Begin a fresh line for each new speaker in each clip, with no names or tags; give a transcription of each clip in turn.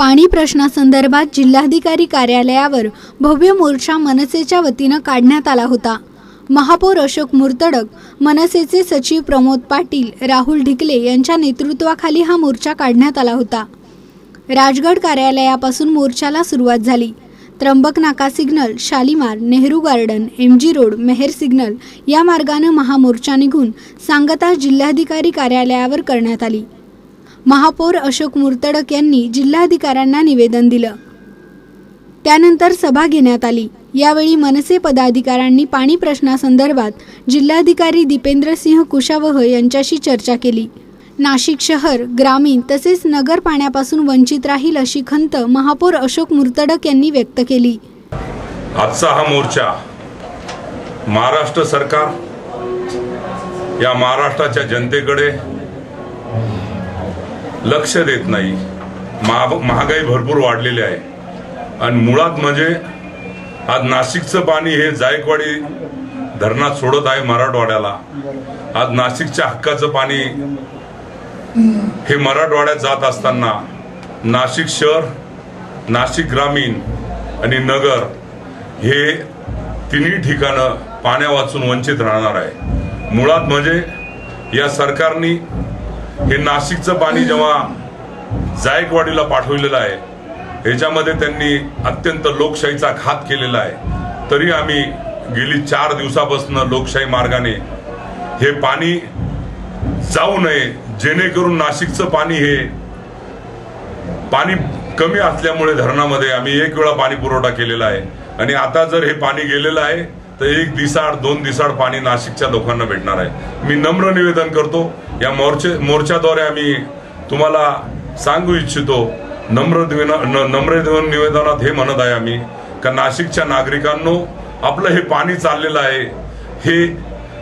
पाणी प्रश्नासंदर्भात जिल्हाधिकारी कार्यालयावर भव्य मोर्चा मनसेच्या वतीनं काढण्यात आला होता. महापौर अशोक मुर्तडक मनसेचे सचिव प्रमोद पाटील राहुल ढिकले यांच्या नेतृत्वाखाली हा मोर्चा काढण्यात आला होता. राजगड कार्यालयापासून मोर्चाला सुरुवात झाली. Trimbak Naka signal Shalimar Nehru garden M G road Mehar signal या मार्गानं महामोर्चा निघून सांगता जिल्हाधिकारी कार्यालयावर करण्यात आली. महापौर अशोक मुर्तडक यांनी जिल्हाधिकाऱ्यांना निवेदन दिलं. त्यानंतर सभा घेण्यात आली. यावेळी मनसे पदाधिकाऱ्यांनी पाणी प्रश्नासंदर्भात जिल्हाधिकारी दीपेंद्रसिंह कुशावह यांच्याशी चर्चा केली. नाशिक शहर ग्रामीण तसेच नगर पाण्यापासून वंचित राहील अशी खंत महापौर अशोक मुर्तडक यांनी व्यक्त केली.
आजचा हा मोर्चा महाराष्ट्र सरकार या महाराष्ट्राच्या जनतेकडे लक्ष देत नाही. महा महागाई भरपूर वाढलेली आहे. आणि मुळात म्हणजे आज नाशिकचं पाणी हे जायकवाडी धरणात सोडत आहे मराठवाड्याला. आज नाशिकच्या हक्काचं पाणी हे मराठवाड्यात जात असताना नाशिक शहर नाशिक ग्रामीण आणि नगर हे तिन्ही ठिकाणं पाण्यावाचून वंचित राहणार आहे. मुळात म्हणजे या सरकारनी हे नाशिकचं पाणी जेव्हा जायकवाडीला पाठवलेलं आहे ह्याच्यामध्ये त्यांनी अत्यंत लोकशाहीचा घात केलेला आहे. तरी आम्ही गेली चार दिवसापासून लोकशाही मार्गाने हे पाणी जाऊ नये जेणेकरून नाशिकचं पाणी हे पाणी कमी असल्यामुळे धरणामध्ये आम्ही एक वेळा पाणी पुरवठा केलेला आहे. आणि आता जर हे पाणी गेलेलं आहे तर एक दिसाड दोन दिसाड पाणी नाशिकच्या लोकांना भेटणार आहे. मी नम्र निवेदन करतो या मोर्चे मोर्चाद्वारे आम्ही तुम्हाला सांगू इच्छितो नम्र न- नम्र निवेदनात हे म्हणत आहे आम्ही का नाशिकच्या नागरिकांनो आपलं हे पाणी चाललेलं आहे हे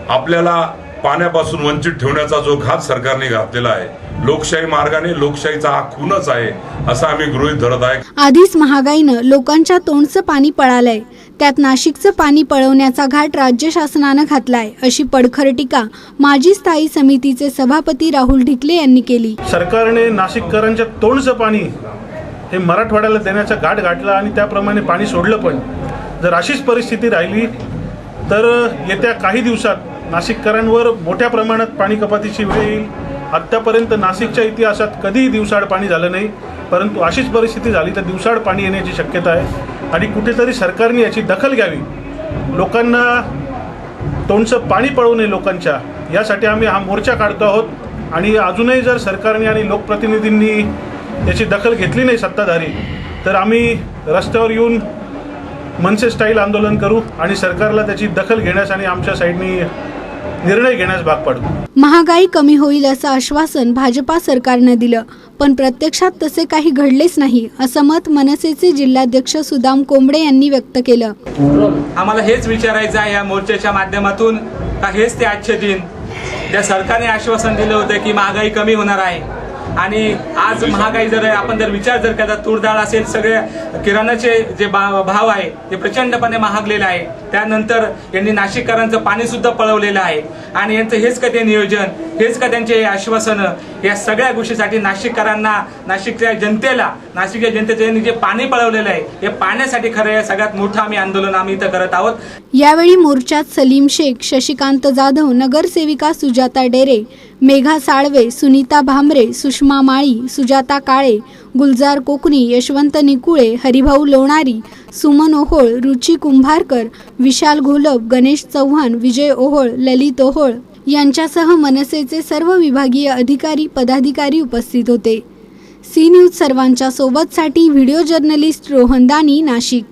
आपल्याला पाण्यापासून वंचित ठेवण्याचा जो घात सरकारने घातलेला आहे लोकशाही मार्गाने लोकशाहीचा हा खूनच आहे असं आम्ही गृहीत धरत आहे.
आधीच महागाईनं लोकांच्या तोंडचं पाणी पळालंय. त्यात नाशिकचं पाणी पळवण्याचा घाट राज्य शासनानं घातलाय अशी पडखर टीका माजी स्थायी समितीचे सभापती राहुल ढिकले यांनी केली.
सरकारने नाशिककरांच्या तोंडचं पाणी हे मराठवाड्याला देण्याचा गाठ गाठला आणि त्याप्रमाणे पाणी सोडलं पण. जर अशीच परिस्थिती राहिली तर येत्या काही दिवसात नाशिककरांवर मोठ्या प्रमाणात पाणी कपातीची वेळ येईल. आत्तापर्यंत नाशिकच्या इतिहासात कधीही दिवसाड पाणी झालं नाही. परंतु अशीच परिस्थिती झाली तर दिवसाड पाणी येण्याची शक्यता आहे. आणि कुठेतरी सरकारने याची दखल घ्यावी. लोकांना तोंडचं पाणी पळवू नये लोकांच्या. यासाठी आम्ही हा मोर्चा काढतो आहोत. आणि अजूनही जर सरकारने आणि लोकप्रतिनिधींनी याची दखल घेतली नाही सत्ताधारी तर आम्ही रस्त्यावर येऊन मनसे स्टाईल आंदोलन करू आणि सरकारला त्याची दखल घेण्यास आणि आमच्या साईडनी निर्णय घेण्यास भाग पाडू.
महागाई कमी होईल असं आश्वासन भाजपा सरकारनं दिलं पण प्रत्यक्षात तसे काही घडलेच नाही असं मत मनसेचे जिल्हाध्यक्ष सुदाम कोंबडे यांनी व्यक्त केलं.
आम्हाला हेच विचारायचं आहे या मोर्चाच्या माध्यमातून का हेच ते आजचे दिन? त्या सरकारने आश्वासन दिलं होतं की महागाई कमी होणार आहे. आणि आज महागाई जर आपण जर विचार जर केला तूर डाळ असेल सगळे किराणाचे जे भाव आहे ते प्रचंडपणे महागलेले आहे. त्यानंतर यांनी नाशिककरांचं पाणी सुद्धा पळवलेलं आहे. आणि यांचं हेच का ते नियोजन हेच का त्यांचे आश्वासनं या सगळ्या गोष्टीसाठी नाशिककरांना नाशिकच्या जनतेला नाशिकच्या जनतेचे जे पाणी पळवलेलं आहे हे पाण्यासाठी खरं आहे. सगळ्यात मोठं आम्ही आंदोलन आम्ही इथं करत आहोत.
यावेळी मोर्चात सलीम शेख शशिकांत जाधव नगरसेविका सुजाता डेरे मेघा साळवे सुनीता भामरे सुषमा माळी सुजाता काळे गुलजार कोकणी यशवंत निकुळे हरिभाऊ लोणारी सुमन ओहोळ रुची कुंभारकर विशाल घोलप गणेश चव्हाण विजय ओहोळ ललित ओहोळ यांच्यासह मनसेचे सर्व विभागीय अधिकारी पदाधिकारी उपस्थित होते. सी न्यूज सर्वांच्या सोबतसाठी व्हिडिओ जर्नलिस्ट रोहन दानी नाशिक.